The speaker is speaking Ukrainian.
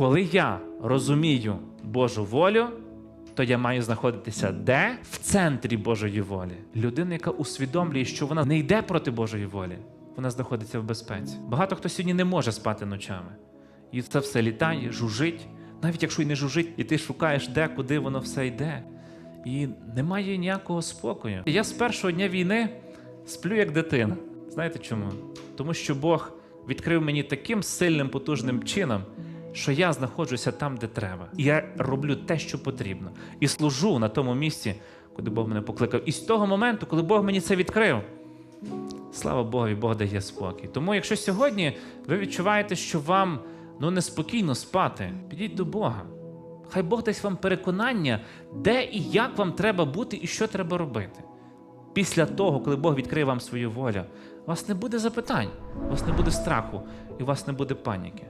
Коли я розумію Божу волю, то я маю знаходитися де? В центрі Божої волі. Людина, яка усвідомлює, що вона не йде проти Божої волі, вона знаходиться в безпеці. Багато хто сьогодні не може спати ночами. І це все літає, жужить. Навіть якщо й не жужить, і ти шукаєш де, куди воно все йде. І немає ніякого спокою. Я з першого дня війни сплю як дитина. Знаєте чому? Тому що Бог відкрив мені таким сильним, потужним чином, що я знаходжуся там, де треба. І я роблю те, що потрібно. І служу на тому місці, куди Бог мене покликав. І з того моменту, коли Бог мені це відкрив, слава Богу, Бог дає спокій. Тому, якщо сьогодні ви відчуваєте, що вам ну, неспокійно спати, підіть до Бога. Хай Бог дасть вам переконання, де і як вам треба бути і що треба робити. Після того, коли Бог відкриє вам свою волю, у вас не буде запитань, у вас не буде страху і у вас не буде паніки.